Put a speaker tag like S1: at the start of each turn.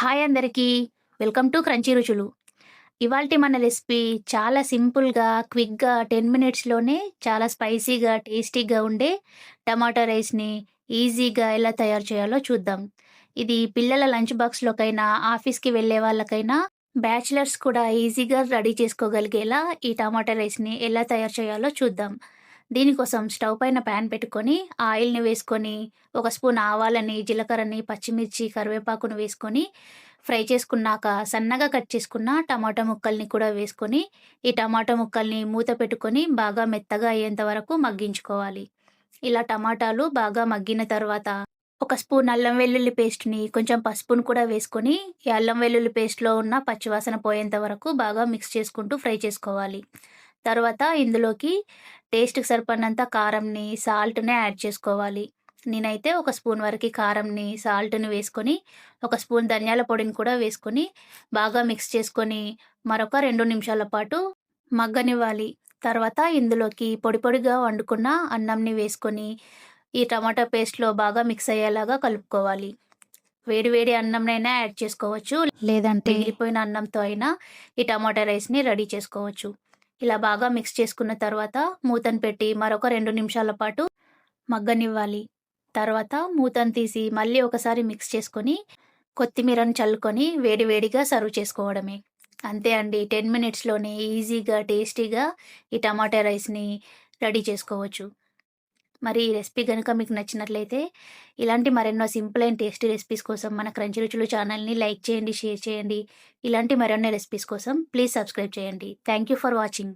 S1: Hi అందరికీ. Welcome to crunchy రుచులు. ఇవాల్టి మన రెసిపీ చాలా సింపుల్గా క్విక్గా టెన్ మినిట్స్లోనే చాలా స్పైసీగా టేస్టీగా ఉండే టమాటా రైస్ని ఈజీగా ఎలా తయారు చేయాలో చూద్దాం. ఇది పిల్లల లంచ్ బాక్స్లోకైనా ఆఫీస్కి వెళ్ళే వాళ్ళకైనా బ్యాచిలర్స్ కూడా ఈజీగా రెడీ చేసుకోగలిగేలా ఈ టమాటా రైస్ని ఎలా తయారు చేయాలో చూద్దాం. దీనికోసం స్టవ్ పైన ప్యాన్ పెట్టుకొని ఆయిల్ని వేసుకొని ఒక స్పూన్ ఆవాలని జీలకర్రని పచ్చిమిర్చి కరివేపాకును వేసుకొని ఫ్రై చేసుకున్నాక సన్నగా కట్ చేసుకున్న టమాటా ముక్కల్ని కూడా వేసుకొని ఈ టమాటా ముక్కల్ని మూత పెట్టుకొని బాగా మెత్తగా అయ్యేంత వరకు మగ్గించుకోవాలి. ఇలా టమాటాలు బాగా మగ్గిన తర్వాత ఒక స్పూన్ అల్లం వెల్లుల్లి పేస్ట్ని కొంచెం పసుపును కూడా వేసుకొని ఈ అల్లం వెల్లుల్లి పేస్ట్లో ఉన్న పచ్చివాసన పోయేంత వరకు బాగా మిక్స్ చేసుకుంటూ ఫ్రై చేసుకోవాలి. తర్వాత ఇందులోకి టేస్ట్కి సరిపడినంత కారంని సాల్ట్ని యాడ్ చేసుకోవాలి. నేనైతే ఒక స్పూన్ వరకు కారంని సాల్ట్ని వేసుకొని ఒక స్పూన్ ధనియాల పొడిని కూడా వేసుకొని బాగా మిక్స్ చేసుకొని మరొక రెండు నిమిషాల పాటు మగ్గనివ్వాలి. తర్వాత ఇందులోకి పొడి పొడిగా వండుకున్న అన్నంని వేసుకొని ఈ టమాటా పేస్ట్లో బాగా మిక్స్ అయ్యేలాగా కలుపుకోవాలి. వేడి వేడి అన్నంనైనా యాడ్ చేసుకోవచ్చు. లేదంటే మిగిలిపోయిన అన్నంతో అయినా ఈ టమాటా రైస్ని రెడీ చేసుకోవచ్చు. ఇలా బాగా మిక్స్ చేసుకున్న తర్వాత మూతను పెట్టి మరొక రెండు నిమిషాల పాటు మగ్గనివ్వాలి. తర్వాత మూతను తీసి మళ్ళీ ఒకసారి మిక్స్ చేసుకొని కొత్తిమీరను చల్లుకొని వేడివేడిగా సర్వ్ చేసుకోవడమే. అంతే అండి. టెన్ మినిట్స్లోనే ఈజీగా టేస్టీగా ఈ టమాటా రైస్ని రెడీ చేసుకోవచ్చు. మరి ఈ రెసిపీ కనుక మీకు నచ్చినట్లయితే ఇలాంటి మరెన్నో సింపుల్ అండ్ టేస్టీ రెసిపీస్ కోసం మన క్రంచి రుచులు ఛానల్ని లైక్ చేయండి షేర్ చేయండి. ఇలాంటి మరెన్నో రెసిపీస్ కోసం ప్లీజ్ సబ్స్క్రైబ్ చేయండి. Thank you for watching.